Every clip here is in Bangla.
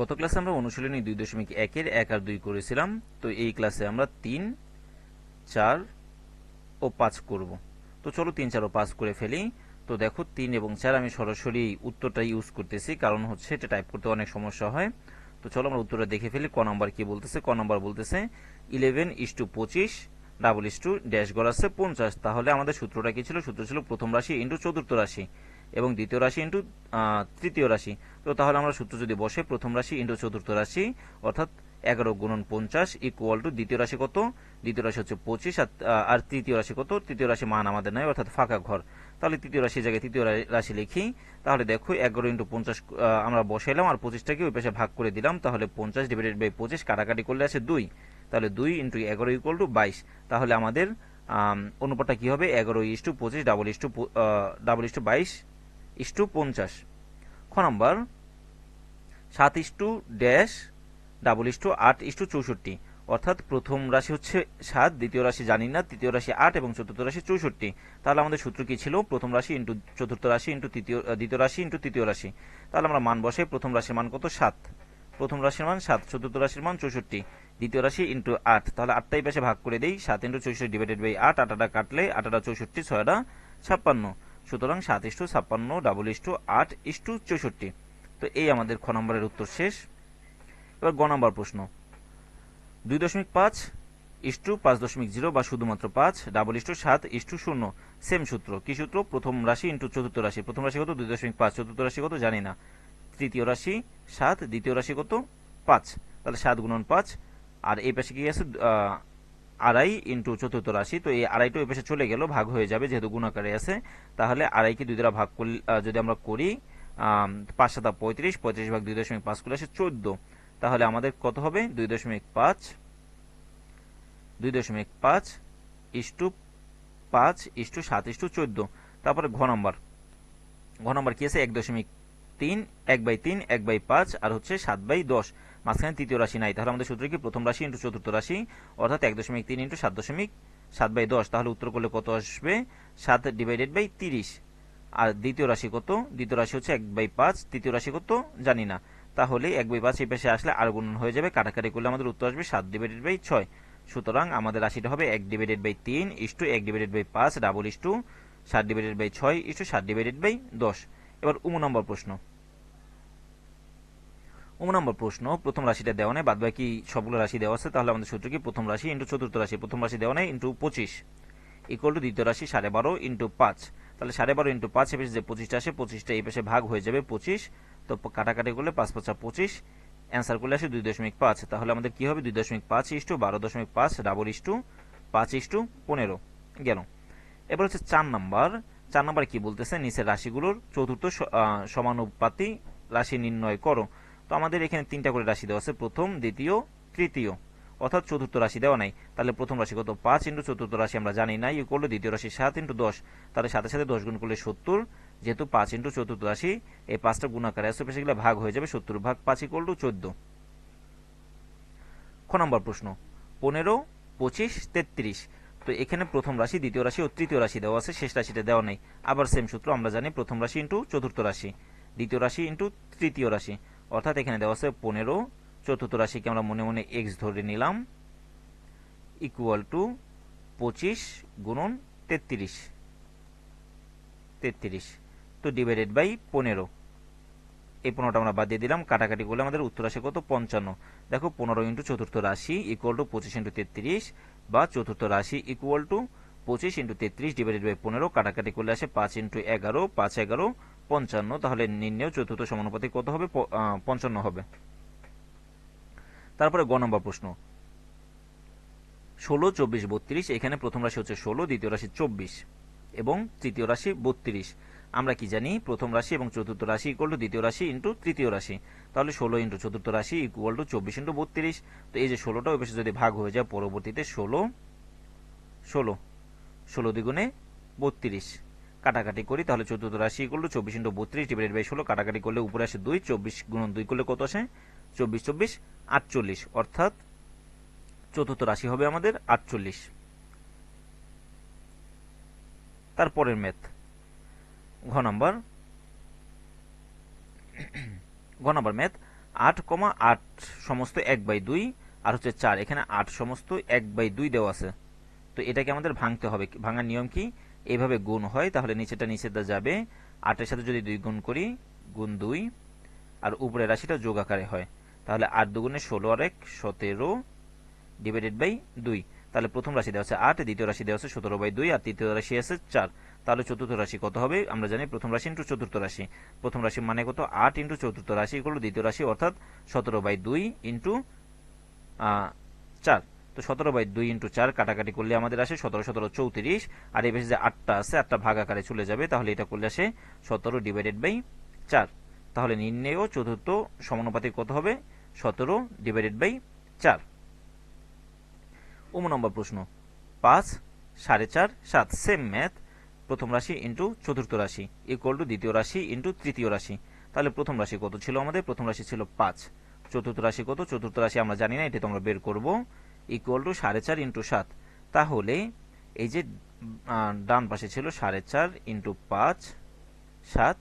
গত ক্লাসে আমরা অনুশীলনী দুই দশমিক একের এক আর দুই করেছিলাম, তো এই ক্লাসে আমরা তিন, চার ও পাঁচ করব। তো চলো তিন, চার ও পাঁচ করে ফেলি। তো দেখো তিন এবং চার আমি সরাসরি উত্তরটা ইউজ করতেছি, কারণ হচ্ছে এটা টাইপ করতে অনেক সমস্যা হয়। তো চলো আমরা উত্তরটা দেখে ফেলি, ক নাম্বার কি বলতেছে? ক নাম্বার বলতেছে ইলেভেন ইস টু পঁচিশ ডাবল ইস টু ড্যাশ গড় আছে পঞ্চাশ। তাহলে আমাদের সূত্রটা কি ছিল? সূত্র ছিল প্রথম রাশি ইন্টু চতুর্থ রাশি। এবং দ্বিতীয় রাশি ইন্টু তৃতীয় রাশি। তো তাহলে আমরা সূত্র যদি বসে, প্রথম রাশি ইন্টু চতুর্থ রাশি, অর্থাৎ এগারো গুণন পঞ্চাশ ইকুয়াল টু দ্বিতীয় রাশি কত? দ্বিতীয় রাশি হচ্ছে পঁচিশ, আর তৃতীয় রাশি কত? তৃতীয় রাশি মান আমাদের নয় অর্থাৎ ফাঁকা ঘর। তাহলে তৃতীয় রাশির জায়গায় তৃতীয় রাশি লিখি। তাহলে দেখো, এগারো ইন্টু পঞ্চাশ আমরা বসাইলাম, আর পঁচিশটাকে ওই পাশে ভাগ করে দিলাম। তাহলে পঞ্চাশ ডিভাইডেড বাই পঁচিশ, কাটাকাটি করলে আছে দুই। তাহলে দুই ইন্টু এগারো ইকুয়াল টু বাইশ। তাহলে আমাদের অনুপাতটা কি হবে? এগারো ইস টু পঁচিশ double is to double is to বাইশ ইস টু পঞ্চাশ। খ নম্বর, সাত is to dash, double is to আট ইস টু চৌষট্টি। অর্থাৎ প্রথম রাশি হচ্ছে সাত, দ্বিতীয় রাশি জানি না, তৃতীয় রাশি আট এবং চতুর্থ রাশি চৌষট্টি। তাহলে আমাদের সূত্র কি ছিল? প্রথম রাশি ইন্টু চতুর্থ রাশি ইন্টু তৃতীয় দ্বিতীয় রাশি ইন্টু তৃতীয় রাশি। তাহলে আমরা মান বসাই, প্রথম রাশির মান কত? সাত। প্রথম রাশির মান সাত, চতুর্থ রাশির মান চৌষট্টি। দ্বিতীয় রাশি ইন্টু আট। তাহলে আটটাই পাশে ভাগ করে দিই, সাত ইন্টু চৌষট্টি ডিভাইডেড বাই আট, আটাটা কাটলে আটাটা চৌষট্টি, ছয়টা ছাপ্পান্ন। সুতরাং সাত ইস্টু ছাপ্পান্ন, ডাবল ইস্টু আট ইস্টু চৌষট্টি। তো এই আমাদের খ নম্বরের উত্তর শেষ। এবার গ নম্বর প্রশ্ন। দুই দশমিক পাঁচ ইস্টু পাঁচ দশমিক জিরো বা শুধুমাত্র পাঁচ, ডাবল ইস্টু সাত ইস্টু শূন্য, সেম সূত্র। কি সূত্র? প্রথম রাশি ইন্টু চতুর্থ রাশি। প্রথম রাশি কত? দুই দশমিক পাঁচ, চতুর্থ রাশি কত? জানি না। তৃতীয় রাশি সাত, দ্বিতীয় রাশি কত? পাঁচ। তাহলে সাত গুণন পাঁচ। আর এই পাশে কি আছে? আড়াই ইন্টু চতুর্থ রাশি, তো এই আড়াইটা ওই পাশে চলে গেল, ভাগ হয়ে যাবে যেহেতু গুণাকারে আছে, তাহলে আড়াইকে দুই দ্বারা ভাগ করলে যদি আমরা করি পাঁচ সাতা পঁয়ত্রিশ পঁয়ত্রিশ ভাগ দুই দশমিক পাঁচ করলে আসে চোদ্দ। তাহলে আমাদের কত হবে? দুই দশমিক পাঁচ, দুই দশমিক পাঁচ ইস্টু পাঁচ ইস্টু সাত ইস্টু চোদ্দ। তারপরে ঘ নম্বর। ঘ নম্বর কি আছে? এক দশমিক তিন, এক বাই তিন, এক বাই পাঁচ, আর হচ্ছে সাত বাই দশ। মাঝখানে তৃতীয় রাশি নাই। তাহলে আমাদের সূত্র কি? প্রথম রাশি ইন্টু চতুর্থ রাশি, অর্থাৎ এক দশমিক তিন ইন্টু সাত দশমিক সাত বাই দশ। তাহলে উত্তর করলে কত আসবে? সাত ডিভাইডেড বাই তিরিশ। আর দ্বিতীয় রাশি কত? দ্বিতীয় রাশি হচ্ছে এক বাই পাঁচ। তৃতীয় রাশি কত? জানি না। তাহলে এক বাই পাঁচ এই পাশে আসলে আর গুণন হয়ে যাবে। কাটাকাটি করলে আমাদের উত্তর আসবে সাত ডিভাইডেড বাই ছয়। সুতরাং আমাদের রাশিটা হবে এক ডিভাইডেড বাই তিন ইস্টু এক ডিভাইডেড বাই পাঁচ ডাবল ইস্টু সাত ডিভাইডেড বাই ছয় ইস্টু সাত ডিভাইডেড বাই দশ। এবার উম নম্বর প্রশ্ন। নম্বর প্রশ্ন, প্রথম রাশিটা দেওয়া নেই বাদ বাকি সবগুলো রাশি দেওয়া আছে, তাহলে আমাদের সূত্র কি? প্রথম রাশি ইন্টু চতুর্থ রাশি, প্রথম রাশি দেওয়া নেই ইন্টু পঁচিশ। ইকুয়াল টু দ্বিতীয় রাশি সাড়ে বারো ইন্টু পাঁচ। তাহলে সাড়ে বারো ইন্টু পাঁচ এপাশে যে পঁচিশটা আসে, পঁচিশটা এই পাশে ভাগ হয়ে যাবে পঁচিশ। তো কাটাকাটি করলে পাঁচ পাঁচা পঁচিশ। অ্যান্সার করলে আসে দুই দশমিক পাঁচ। তাহলে আমাদের কি হবে? দুই দশমিক পাঁচ ইস্টু বারো দশমিক পাঁচ ডাবল ইস্টু পাঁচ ইস্টু পনেরো। গেল। এবার হচ্ছে চার নাম্বার। চার নাম্বার কি বলতেছে? নিচের রাশিগুলোর চতুর্থ সমানুপাতি রাশি নির্ণয় করো। তো আমাদের এখানে তিনটা করে রাশি দেওয়া আছে। প্রথম, দ্বিতীয়, তৃতীয়। অর্থাৎ চতুর্থ রাশি দেওয়া নাই। তাহলে প্রথম রাশি কত? পাঁচ ইন্টু চতুর্থ রাশি আমরা জানি না ইউ করল দ্বিতীয় রাশি সাত ইন্টু দশ। তাহলে সাথে সাথে দশ গুণ করলে সত্তর। যেহেতু পাঁচ ইন্টু চতুর্থ রাশি, এই পাঁচটা গুণাকারে আসে পেশে গেলে ভাগ হয়ে যাবে সত্তর ভাগ পাঁচ ইকুয়াল টু চোদ্দ। খ নম্বর প্রশ্ন। পনেরো, পঁচিশ, তেত্রিশ। তো এখানে প্রথম রাশি, দ্বিতীয় রাশি ও তৃতীয় রাশি দেওয়া আছে, শেষ রাশিটা দেওয়া নেই। আবার সেম সূত্র আমরা জানি প্রথম রাশি ইন্টু চতুর্থ রাশি, দ্বিতীয় রাশি ইন্টু তৃতীয় রাশি। অর্থাৎ এখানে দেওয়া আছে পনেরো, চতুর্থ রাশিকে আমরা মনে মনে এক্স ধরে নিলাম ইকুয়াল টু পঁচিশ গুণন তেত্রিশ। তেত্রিশ, তো ডিভাইডেড বাই পনেরো। এই পনেরোটা আমরা বাদ দিয়ে দিলাম, কাটাকাটি করলে আমাদের উত্তর আসে কত? পঞ্চান্ন। দেখো, পনেরো ইন্টু চতুর্থ রাশি ইকুয়াল টু পঁচিশ ইন্টু তেত্রিশ, বা চতুর্থ রাশি ইকুয়াল টু পঁচিশ ইন্টু তেত্রিশ ডিভাইডেড বাই পনেরো, কাটাকাটি করলে আসে পাঁচ ইন্টু এগারো, পাঁচ এগারো পঞ্চান্ন, তাহলে নির্ণয় চতুর্থ সমানুপাতি কত হবে? পঞ্চান্ন হবে। তারপরে গ নম্বর প্রশ্ন। ষোলো, চব্বিশ, বত্রিশ, এখানে প্রথম রাশি হচ্ছে ষোলো, দ্বিতীয় রাশি চব্বিশ এবং তৃতীয় রাশি বত্রিশ। আমরা কি জানি? প্রথম রাশি এবং চতুর্থ রাশি ইকুয়াল টু দ্বিতীয় রাশি ইন্টু তৃতীয় রাশি। তাহলে ষোলো ইন্টু চতুর্থ রাশি ইকুয়াল টু চব্বিশ ইন্টু বত্রিশ। তো এই যে ষোলোটা ওই যদি ভাগ হয়ে যায়, পরবর্তীতে ষোলো ষোলো ষোলো দ্বিগুণে বত্রিশ। কাটাকাটি করি, তাহলে চতুর্থ রাশি টু চব্বিশ ইন্টু বত্রিশ ডিভাইডেড বাই ষোলো, কাটাকাটি করলে উপরে আসে দুই, চব্বিশ গুণন দুই করলে কত আসে? চব্বিশ চব্বিশ, আটচল্লিশ। অর্থাৎ চতুর্থ রাশি হবে আমাদের আটচল্লিশ। তারপরের ম্যাথ ঘ নম্বর। ঘ নম্বর ম্যাথ আট কমা আট সমস্ত এক বাই দুই, আর হচ্ছে চার। এখানে আট সমস্ত এক বাই দুই দেওয়া আছে। তো এটাকে আমাদের ভাঙতে হবে। ভাঙার নিয়ম কি? এইভাবে গুণ হয়, তাহলে নিচেটা নিচেটা যাবে। আটের সাথে যদি দুই গুণ করি, গুণ দুই, আর উপরের রাশিটা যোগ আকারে হয়। তাহলে আট দুগুণে ষোলো আর এক, সতেরো ডিভাইডেড বাই দুই। তাহলে প্রথম রাশি দেওয়া আছে আট, দ্বিতীয় রাশি দেওয়া আছে সতেরো বাই দুই, আর তৃতীয় রাশি আছে চার। তাহলে চতুর্থ রাশি কত হবে? আমরা জানি প্রথম রাশি ইন্টু চতুর্থ রাশি। প্রথম রাশি মানে কত? আট ইন্টু চতুর্থ রাশি করল দ্বিতীয় রাশি, অর্থাৎ সতেরো বাই দুই ইন্টু চার। তো সতেরো বাই দুই ইন্টু চার কাটাকাটি করলে আমাদের আসে সতেরো সতেরো, চৌত্রিশ। আর এই বেশি যে আটটা আছে, আটটা ভাগ আকারে চলে যাবে, তাহলে এটা করলে আসে সতেরো ডিভাইডেড বাই চার। তাহলে নির্ণেয় চতুর্থ সমানুপাতিক কত হবে? সতেরো ডিভাইডেড বাই চার। উম নম্বর প্রশ্ন। পাঁচ, সাড়ে চার, সাত সেম ম্যাথ প্রথম রাশি ইন্টু চতুর্থ রাশি ইকুয়াল টু দ্বিতীয় রাশি ইন্টু তৃতীয় রাশি। তাহলে প্রথম রাশি কত ছিল আমাদের? প্রথম রাশি ছিল পাঁচ। চতুর্থ রাশি কত? চতুর্থ রাশি আমরা জানি না, এটা তো আমরা বের করব। ইকুয়াল টু সাড়ে চার ইন্টু সাত। তাহলে এই যে ডান পাশে ছিল সাড়ে চার ইন্টু পাঁচ, সাত,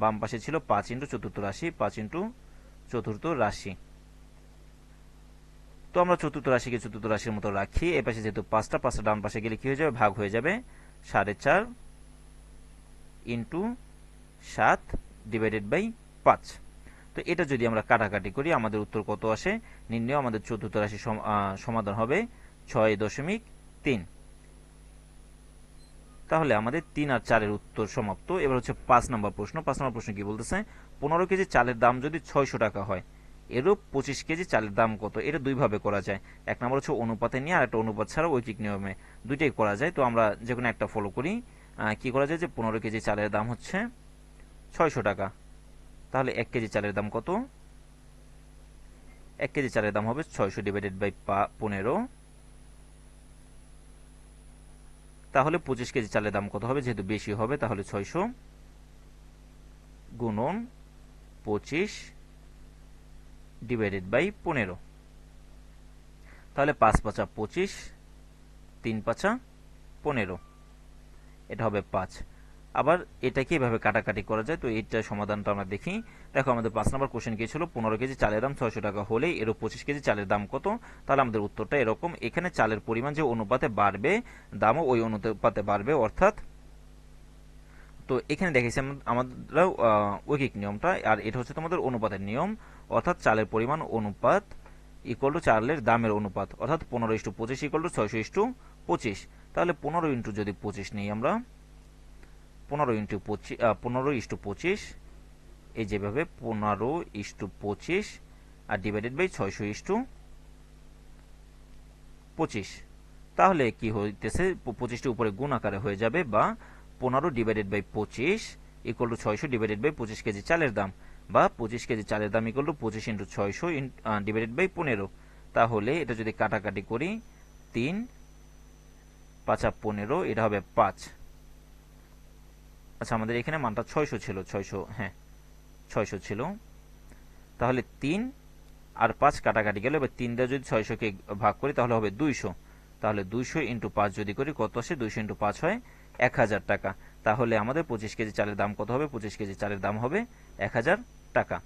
বাম পাশে ছিল পাঁচ ইন্টু চতুর্থ রাশি, পাঁচ ইন্টু চতুর্থ রাশি। তো আমরা চতুর্থ রাশিকে চতুর্থ রাশির মতো রাখি। এ পাশে যেহেতু পাঁচটা পাঁচটা ডান পাশে গেলে কি হয়ে যাবে? ভাগ হয়ে যাবে। সাড়ে চার ইন্টু সাত ডিভাইডেড বাই পাঁচ। তো এটা যদি আমরা কাটাকাটি করি, আমাদের উত্তর কত আসে? নির্ণয় আমাদের চতুর্থ রাশি সমাধান হবে ছয় দশমিক তিন। তাহলে আমাদের তিন আর চারের উত্তর সমাপ্ত। এবার হচ্ছে পাঁচ নম্বর প্রশ্ন। পাঁচ নম্বর প্রশ্ন কি বলতেছে? পনেরো কেজি চালের দাম যদি ছয়শো টাকা হয় এরও পঁচিশ কেজি চালের দাম কত? এটা দুইভাবে করা যায়। এক নম্বর হচ্ছে অনুপাতে নিয়ে আর একটা অনুপাত ছাড়া ঐকিক নিয়মে দুইটাই করা যায়। তো আমরা যে কোনো একটা ফলো করি। কি করা যায় যে পনেরো কেজি চালের দাম হচ্ছে ছয়শো টাকা। তাহলে এক কেজি চালের দাম কত? এক কেজি চালের দাম হবে ছয়শো ডিভাইডেড বাই পনেরো। তাহলে পঁচিশ কেজি চালের দাম কত হবে? যেহেতু বেশি হবে, তাহলে ছয়শো। গুণন পঁচিশ ডিভাইডেড বাই পনেরো। তাহলে পাঁচ পাঁচা পঁচিশ, তিন পাঁচা পনেরো। এটা হবে পাঁচ। আবার এটাকে এভাবে কাটাকাটি করা যায়, তো এইটার সমাধানটা আমরা দেখি। দেখো, আমাদের পাঁচ নম্বর কোশ্চেন কি ছিল? পনেরো কেজি চালের দাম ছয়শো টাকা হলে এরও পঁচিশ কেজি চালের দাম কত? তাহলে আমাদের উত্তরটা এরকম। এখানে চালের পরিমাণ যে অনুপাতে বাড়বে, দামও ওই অনুপাতে বাড়বে, অর্থাৎ তো এখানে দেখেছি আমরা ঐকিক নিয়মটা, আর এটা হচ্ছে তোমাদের অনুপাতের নিয়ম। অর্থাৎ চালের পরিমাণ অনুপাত ইকুয়াল টু চালের দামের অনুপাত, অর্থাৎ পনেরো ইস্টু পঁচিশ ইকুয়াল টু ছয়শো ইস্টু পঁচিশ। তাহলে পনেরো ইন্টু যদি পঁচিশ নিই আমরা পনেরো ইন্টু পঁচিশ পনেরো ইস্টু পঁচিশ, এই যেভাবে পনেরো ইস্টু পঁচিশ আর ডিভাইডেড বাই ছয়শো ইস্টু পঁচিশ। তাহলে কি হইতেছে? পঁচিশটি উপরে গুণ আকারে হয়ে যাবে বা পনেরো ডিভাইডেড বাই পঁচিশ ইকুয়াল টু ছয়শো ডিভাইডেড বাই পঁচিশ কেজি চালের দাম বা পঁচিশ কেজি চালের দাম ইকুয়াল টু পঁচিশ ইন্টু ছয়শো ডিভাইডেড বাই পনেরো। তাহলে এটা যদি কাটাকাটি করি, তিন পাঁচা পনেরো, এটা হবে পাঁচ। আচ্ছা আমাদের এখানে মানটা ছয়শো ছিল, ছয়শো হ্যাঁ ছয়শো ছিল। তাহলে তিন আর পাঁচ কাটাকাটি গেলে, এবার তিনটা যদি ছয়শোকে ভাগ করি, তাহলে হবে দুইশো। তাহলে দুইশো ইন্টু পাঁচ যদি করি, কত আসে? দুইশো ইন্টু পাঁচ হয় এক হাজার টাকা। তাহলে আমাদের পঁচিশ কেজি চালের দাম কত হবে? পঁচিশ কেজি চালের দাম হবে এক হাজার টাকা।